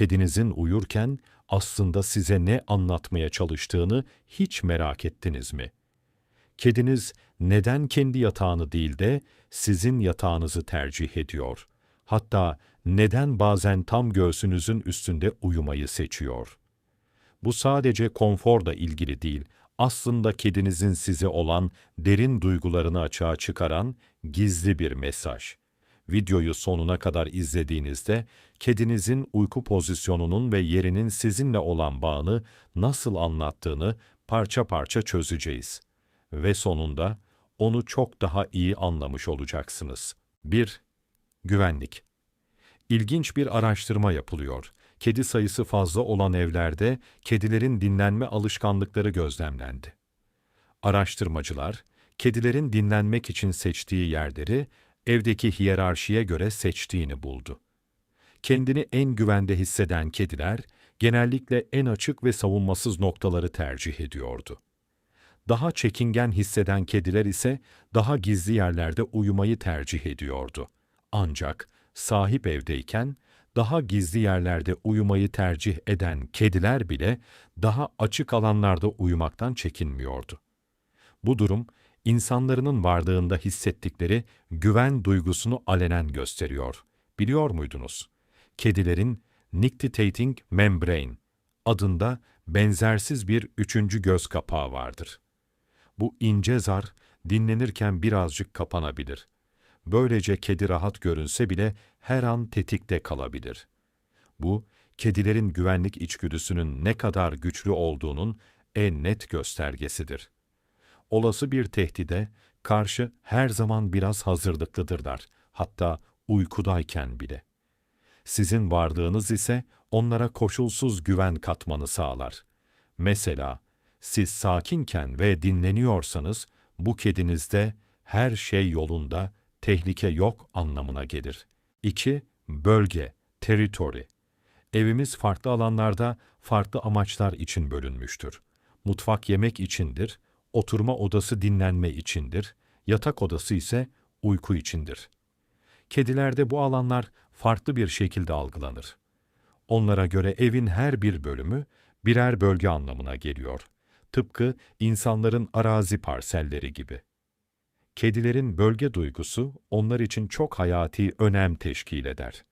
kedinizin uyurken aslında size ne anlatmaya çalıştığını hiç merak ettiniz mi? Kediniz neden kendi yatağını değil de sizin yatağınızı tercih ediyor? Hatta neden bazen tam göğsünüzün üstünde uyumayı seçiyor? Bu sadece konforla ilgili değil, aslında kedinizin size olan derin duygularını açığa çıkaran gizli bir mesaj. Videoyu sonuna kadar izlediğinizde kedinizin uyku pozisyonunun ve yerinin sizinle olan bağını nasıl anlattığını parça parça çözeceğiz. Ve sonunda onu çok daha iyi anlamış olacaksınız. 1. Güvenlik İlginç bir araştırma yapılıyor. Kedi sayısı fazla olan evlerde kedilerin dinlenme alışkanlıkları gözlemlendi. Araştırmacılar, kedilerin dinlenmek için seçtiği yerleri evdeki hiyerarşiye göre seçtiğini buldu. Kendini en güvende hisseden kediler genellikle en açık ve savunmasız noktaları tercih ediyordu. Daha çekingen hisseden kediler ise daha gizli yerlerde uyumayı tercih ediyordu. Ancak sahip evdeyken daha gizli yerlerde uyumayı tercih eden kediler bile daha açık alanlarda uyumaktan çekinmiyordu. Bu durum insanların varlığında hissettikleri güven duygusunu alenen gösteriyor. Biliyor muydunuz? Kedilerin nictitating membrane adında benzersiz bir üçüncü göz kapağı vardır. Bu ince zar dinlenirken birazcık kapanabilir. Böylece kedi rahat görünse bile her an tetikte kalabilir. Bu, kedilerin güvenlik içgüdüsünün ne kadar güçlü olduğunun en net göstergesidir. Olası bir tehdide karşı her zaman biraz hazırlıklıdırlar, hatta uykudayken bile. Sizin varlığınız ise onlara koşulsuz güven katmanı sağlar. Mesela, siz sakinken ve dinleniyorsanız, bu kedinizde her şey yolunda, tehlike yok anlamına gelir. 2. Bölge, territory. Evimiz farklı alanlarda, farklı amaçlar için bölünmüştür. Mutfak yemek içindir, oturma odası dinlenme içindir, yatak odası ise uyku içindir. Kedilerde bu alanlar farklı bir şekilde algılanır. Onlara göre evin her bir bölümü birer bölge anlamına geliyor. Tıpkı insanların arazi parselleri gibi. Kedilerin bölge duygusu onlar için çok hayati önem teşkil eder.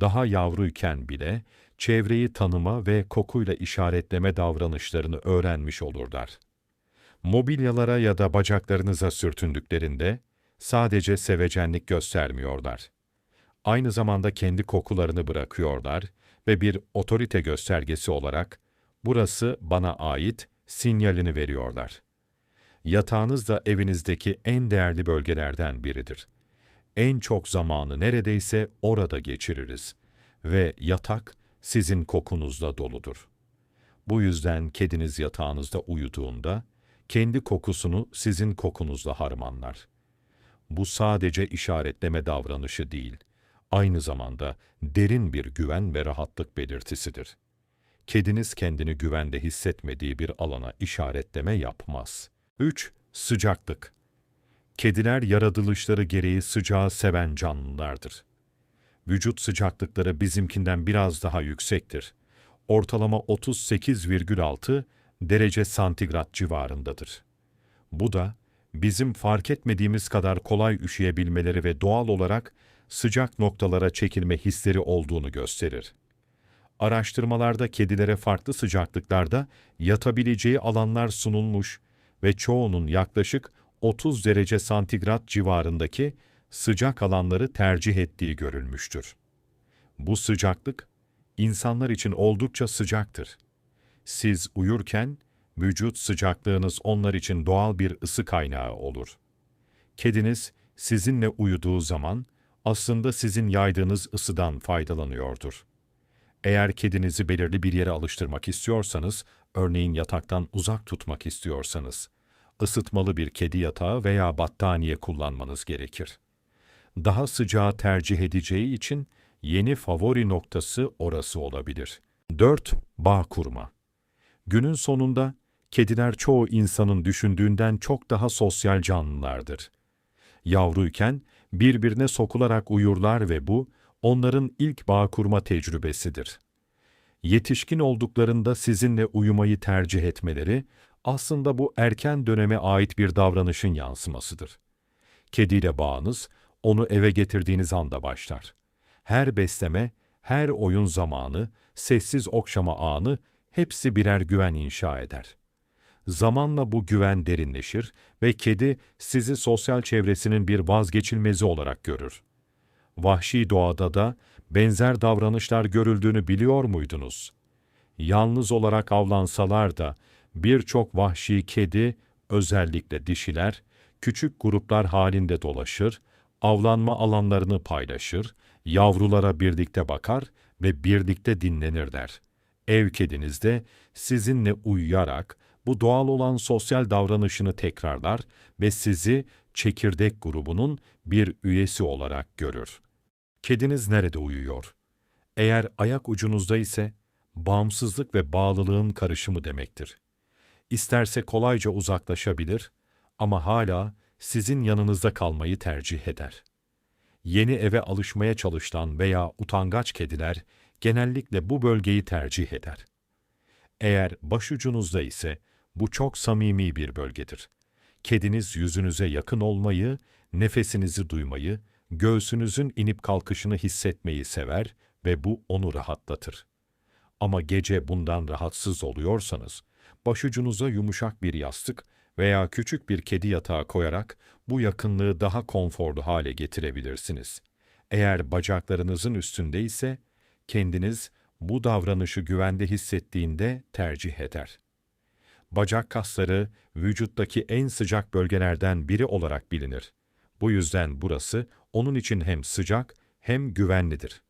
Daha yavruyken bile çevreyi tanıma ve kokuyla işaretleme davranışlarını öğrenmiş olurlar. Mobilyalara ya da bacaklarınıza sürtündüklerinde sadece sevecenlik göstermiyorlar. Aynı zamanda kendi kokularını bırakıyorlar ve bir otorite göstergesi olarak burası bana ait sinyalini veriyorlar. Yatağınız da evinizdeki en değerli bölgelerden biridir. En çok zamanı neredeyse orada geçiririz ve yatak sizin kokunuzla doludur. Bu yüzden kediniz yatağınızda uyuduğunda kendi kokusunu sizin kokunuzla harmanlar. Bu sadece işaretleme davranışı değil, aynı zamanda derin bir güven ve rahatlık belirtisidir. Kediniz kendini güvende hissetmediği bir alana işaretleme yapmaz. 3. Sıcaklık Kediler yaratılışları gereği sıcağı seven canlılardır. Vücut sıcaklıkları bizimkinden biraz daha yüksektir. Ortalama 38,6 derece santigrat civarındadır. Bu da bizim fark etmediğimiz kadar kolay üşüyebilmeleri ve doğal olarak sıcak noktalara çekilme hisleri olduğunu gösterir. Araştırmalarda kedilere farklı sıcaklıklarda yatabileceği alanlar sunulmuş ve çoğunun yaklaşık 30 derece santigrat civarındaki sıcak alanları tercih ettiği görülmüştür. Bu sıcaklık, insanlar için oldukça sıcaktır. Siz uyurken, vücut sıcaklığınız onlar için doğal bir ısı kaynağı olur. Kediniz, sizinle uyuduğu zaman, aslında sizin yaydığınız ısıdan faydalanıyordur. Eğer kedinizi belirli bir yere alıştırmak istiyorsanız, örneğin yataktan uzak tutmak istiyorsanız, ısıtmalı bir kedi yatağı veya battaniye kullanmanız gerekir. Daha sıcağı tercih edeceği için yeni favori noktası orası olabilir. 4. Bağ kurma. Günün sonunda kediler çoğu insanın düşündüğünden çok daha sosyal canlılardır. Yavruyken birbirine sokularak uyurlar ve bu onların ilk bağ kurma tecrübesidir. Yetişkin olduklarında sizinle uyumayı tercih etmeleri aslında bu erken döneme ait bir davranışın yansımasıdır. Kediyle bağınız onu eve getirdiğiniz anda başlar. Her besleme, her oyun zamanı, sessiz okşama anı hepsi birer güven inşa eder. Zamanla bu güven derinleşir ve kedi sizi sosyal çevresinin bir vazgeçilmezi olarak görür. Vahşi doğada da benzer davranışlar görüldüğünü biliyor muydunuz? Yalnız olarak avlansalar da birçok vahşi kedi, özellikle dişiler, küçük gruplar halinde dolaşır, avlanma alanlarını paylaşır, yavrulara birlikte bakar ve birlikte dinlenirler. Ev kediniz de sizinle uyuyarak bu doğal olan sosyal davranışını tekrarlar ve sizi çekirdek grubunun bir üyesi olarak görür. Kediniz nerede uyuyor? Eğer ayak ucunuzda ise bağımsızlık ve bağlılığın karışımı demektir. İsterse kolayca uzaklaşabilir ama hala sizin yanınızda kalmayı tercih eder. Yeni eve alışmaya çalışan veya utangaç kediler genellikle bu bölgeyi tercih eder. Eğer başucunuzda ise bu çok samimi bir bölgedir. Kediniz yüzünüze yakın olmayı, nefesinizi duymayı, göğsünüzün inip kalkışını hissetmeyi sever ve bu onu rahatlatır. Ama gece bundan rahatsız oluyorsanız, başucunuza yumuşak bir yastık veya küçük bir kedi yatağı koyarak bu yakınlığı daha konforlu hale getirebilirsiniz. Eğer bacaklarınızın üstünde ise kendiniz bu davranışı güvende hissettiğinde tercih eder. Bacak kasları vücuttaki en sıcak bölgelerden biri olarak bilinir. Bu yüzden burası onun için hem sıcak hem güvenlidir.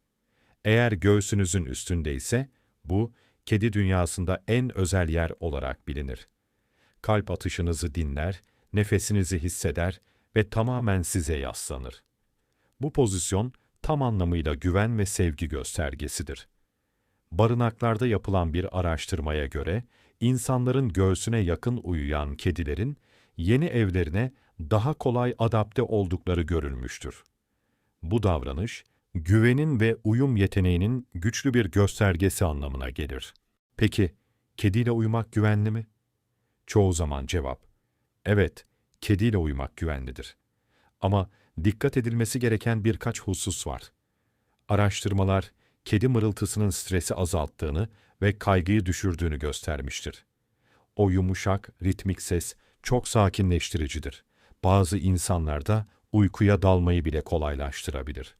Eğer göğsünüzün üstünde ise bu kedi dünyasında en özel yer olarak bilinir. Kalp atışınızı dinler, nefesinizi hisseder ve tamamen size yaslanır. Bu pozisyon tam anlamıyla güven ve sevgi göstergesidir. Barınaklarda yapılan bir araştırmaya göre, insanların göğsüne yakın uyuyan kedilerin yeni evlerine daha kolay adapte oldukları görülmüştür. Bu davranış, güvenin ve uyum yeteneğinin güçlü bir göstergesi anlamına gelir. Peki, kediyle uyumak güvenli mi? Çoğu zaman cevap, evet, kediyle uyumak güvenlidir. Ama dikkat edilmesi gereken birkaç husus var. Araştırmalar, kedi mırıltısının stresi azalttığını ve kaygıyı düşürdüğünü göstermiştir. O yumuşak, ritmik ses çok sakinleştiricidir. Bazı insanlarda uykuya dalmayı bile kolaylaştırabilir.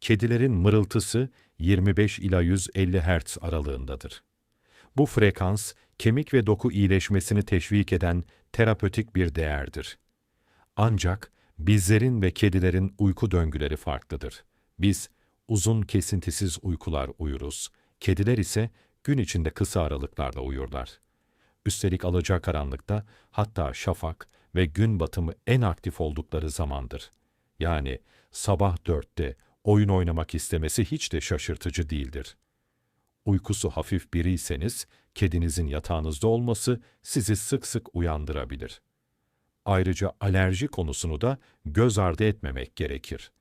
Kedilerin mırıltısı 25 ila 150 Hz aralığındadır. Bu frekans, kemik ve doku iyileşmesini teşvik eden terapötik bir değerdir. Ancak bizlerin ve kedilerin uyku döngüleri farklıdır. Biz uzun kesintisiz uykular uyuruz. Kediler ise gün içinde kısa aralıklarla uyurlar. Üstelik alacakaranlıkta hatta şafak ve gün batımı en aktif oldukları zamandır. Yani sabah dörtte oyun oynamak istemesi hiç de şaşırtıcı değildir. Uykusu hafif biriyseniz, kedinizin yatağınızda olması sizi sık sık uyandırabilir. Ayrıca alerji konusunu da göz ardı etmemek gerekir.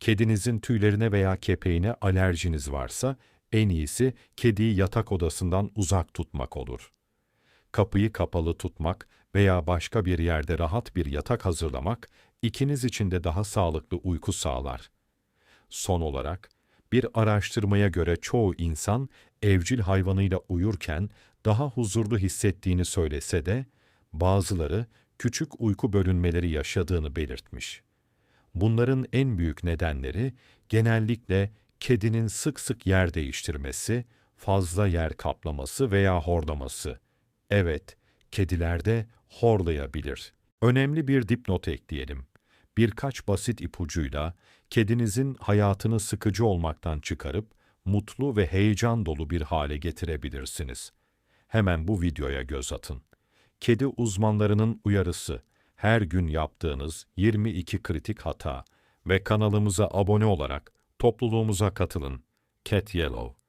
Kedinizin tüylerine veya kepeğine alerjiniz varsa, en iyisi kediyi yatak odasından uzak tutmak olur. Kapıyı kapalı tutmak veya başka bir yerde rahat bir yatak hazırlamak, ikiniz için de daha sağlıklı uyku sağlar. Son olarak, bir araştırmaya göre çoğu insan evcil hayvanıyla uyurken daha huzurlu hissettiğini söylese de, bazıları küçük uyku bölünmeleri yaşadığını belirtmiş. Bunların en büyük nedenleri genellikle kedinin sık sık yer değiştirmesi, fazla yer kaplaması veya horlaması. Evet, kedilerde horlayabilir. Önemli bir dipnot ekleyelim. Birkaç basit ipucuyla kedinizin hayatını sıkıcı olmaktan çıkarıp mutlu ve heyecan dolu bir hale getirebilirsiniz. Hemen bu videoya göz atın. Kedi uzmanlarının uyarısı, her gün yaptığınız 22 kritik hata ve kanalımıza abone olarak topluluğumuza katılın. Cat Yellow